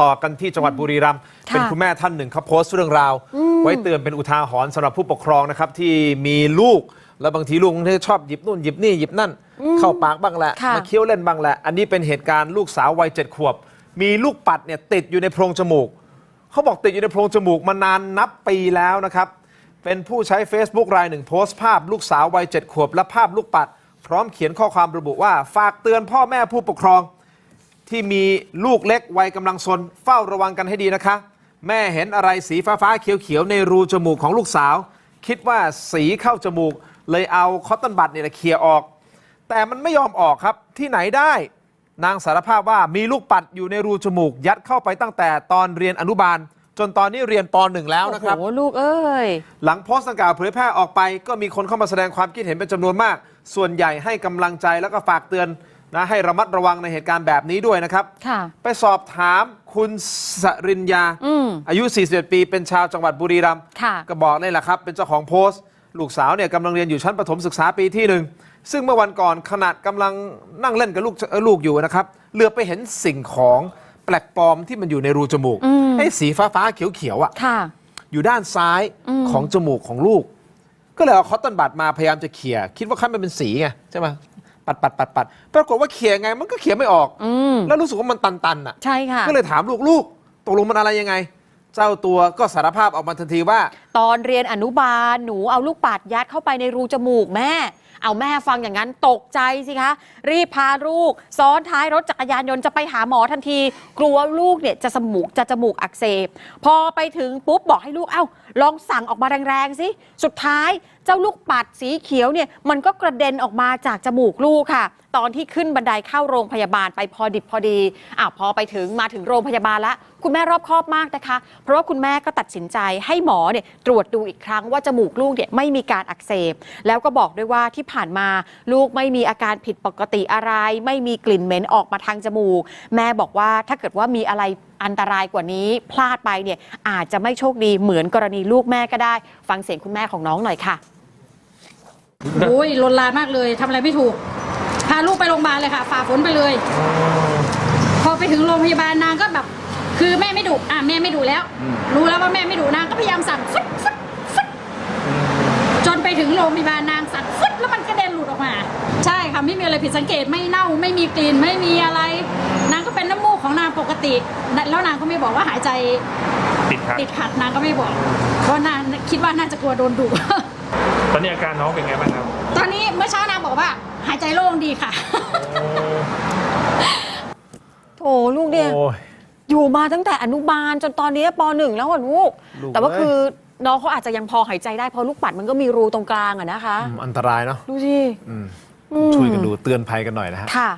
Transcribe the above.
ต่อกันที่จังหวัดบุรีรัมย์ค่ะเป็นคุณแม่ท่านหนึ่งเขาโพสต์เรื่องราว ไว้เตือนเป็นอุทาหรณ์สำหรับผู้ปกครองนะครับที่มีลูก แล้วบางทีลูกบางทีชอบหยิบนู่นหยิบนี่หยิบนั่น เข้าปากบ้างแหละค่ะ มาเคี้ยวเล่นบ้างแหละ อันนี้เป็นเหตุการณ์ลูกสาววัยเจ็ดขวบ มีลูกปัดเนี่ยติดอยู่ในโพรงจมูก เขาบอกติดอยู่ในโพรงจมูกมานานนับปีแล้วนะครับ เป็นผู้ใช้ Facebook รายหนึ่งโพสต์ภาพลูกสาววัยเจ็ดขวบ และภาพลูกปัด พร้อมเขียนข้อความระบุว่า ฝากเตือนพ่อแม่ผู้ปกครอง ที่มีลูกเล็กวัยกำลังซนเฝ้าระวังกันให้ดีนะคะ แม่เห็นอะไรสีฟ้าฟ้าๆเขียวๆในรูจมูกของลูกสาว คิดว่าสีเข้าจมูก เลยเอาคอตตอนบัดเนี่ยเคลียร์ออก แต่มันไม่ยอมออกครับที่ไหนได้ นางสารภาพว่ามีลูกปัดอยู่ในรูจมูก ยัดเข้าไปตั้งแต่ตอนเรียนอนุบาล จนตอนนี้เรียนป .1 แล้วนะครับ โอ้โหลูกเอ้ย หลังโพสต์ดังกล่าวเผยแพร่ออกไป ก็มีคนเข้ามาแสดงความคิดเห็นเป็นจำนวนมาก ส่วนใหญ่ให้กำลังใจแล้วก็ฝากเตือน นะให้ระมัดระวังในเหตุการณ์แบบนี้ด้วยนะครับ ค่ะ ไปสอบถามคุณสริญญาอืมอายุ 41 ปีเป็นชาวจังหวัดบุรีรัมย์ค่ะ ก็บอกนี่แหละครับ เป็นเจ้าของโพสต์ ลูกสาวเนี่ยกำลังเรียนอยู่ชั้นประถมศึกษาปีที่หนึ่ง ซึ่งเมื่อวันก่อนขณะกำลังนั่งเล่นกับลูกเอ่อลูกอยู่นะครับ เหลือบไปเห็นสิ่งของแปลกปลอมที่มันอยู่ในรูจมูกอืมไอ้สีฟ้าฟ้าๆเขียวๆอะ ค่ะ อยู่ด้านซ้ายอืมของจมูกของลูก ก็เลยเอาคอตตอนบัดมาพยายามจะเขี่ยคิดว่าขั้นมันเป็นสีไงใช่ไหม ปัดปัดปัดปัดปรากฏว่าเขี่ยไงมันก็เขี่ยไม่ออก อืมแล้วรู้สึกว่ามันตันๆอะ ใช่ค่ะ ก็เลยถามลูกๆตกลงมันอะไรยังไง เจ้าตัวก็สารภาพออกมาทันทีว่า ตอนเรียนอนุบาลหนูเอาลูกปัดยัดเข้าไปในรูจมูกแม่ เอาแม่ฟังอย่างนั้นตกใจสิคะ รีบพาลูก ซ้อนท้ายรถจักรยานยนต์จะไปหาหมอทันที กลัวลูกเนี่ยจะสมูกจะจมูกอักเสบ พอไปถึงปุ๊บบอกให้ลูกเอ้า ลองสั่งออกมาแรงๆสิสุดท้ายเจ้าลูกปัดสีเขียวเนี่ยมันก็กระเด็นออกมาจากจมูกลูกค่ะ ตอนที่ขึ้นบันไดเข้าโรงพยาบาลไปพอดิบพอดีอะพอไปถึงมาถึงโรงพยาบาลแล้วคุณแม่รอบคอบมากนะคะ เพราะว่าคุณแม่ก็ตัดสินใจให้หมอเนี่ยตรวจดูอีกครั้งว่าจมูกลูกเนี่ยไม่มีการอักเสบ แล้วก็บอกด้วยว่าที่ผ่านมา ลูกไม่มีอาการผิดปกติอะไร ไม่มีกลิ่นเหม็นออกมาทางจมูก แม่บอกว่าถ้าเกิดว่ามีอะไรอันตรายกว่านี้พลาดไปเนี่ยอาจจะไม่โชคดีเหมือนกรณีลูกแม่ก็ได้ ฟังเสียงคุณแม่ของน้องหน่อยค่ะโอ้ยลนลานมากเลยทำอะไรไม่ถูก พาลูกไปโรงพยาบาลเลยค่ะ ฝ่าฝนไปเลย พอไปถึงโรงพยาบาลนางก็แบบ คือแม่ไม่ดุอะแม่ไม่ดุแล้ว รู้แล้วว่าแม่ไม่ดุนางก็พยายามสั่นฟึดฟึดฟึดจนไปถึงโรงพยาบาลนางสั่น ใช่ค่ะไม่มีอะไรผิดสังเกตไม่เน่าไม่มีกลิ่นไม่มีอะไร นางก็เป็นน้ำมูกของนางปกติ แล้วนางก็ไม่บอกว่าหายใจติดครับติดขัดนางก็ไม่บอก เพราะนางคิดว่าน่าจะกลัวโดนดุตอนนี้อาการน้องเป็นไงบ้างครับ ตอนนี้เมื่อเช้านางบอกว่า หายใจโล่งดีค่ะโอ้ลูกเนี่ยโอ้ยอยู่มาตั้งแต่อนุบาลจนตอนนี้ปหนึ่งแล้วอะลูกลูกแต่ว่าเอ้ยคือน้องเขาอาจจะยังพอหายใจได้เพราะลูกปัดมันก็มีรูตรงกลางอะนะคะอืมอันตรายเนาะดูสิอืมอืม ช่วยกันดูเตือนภัยกันหน่อยนะฮะ ค่ะ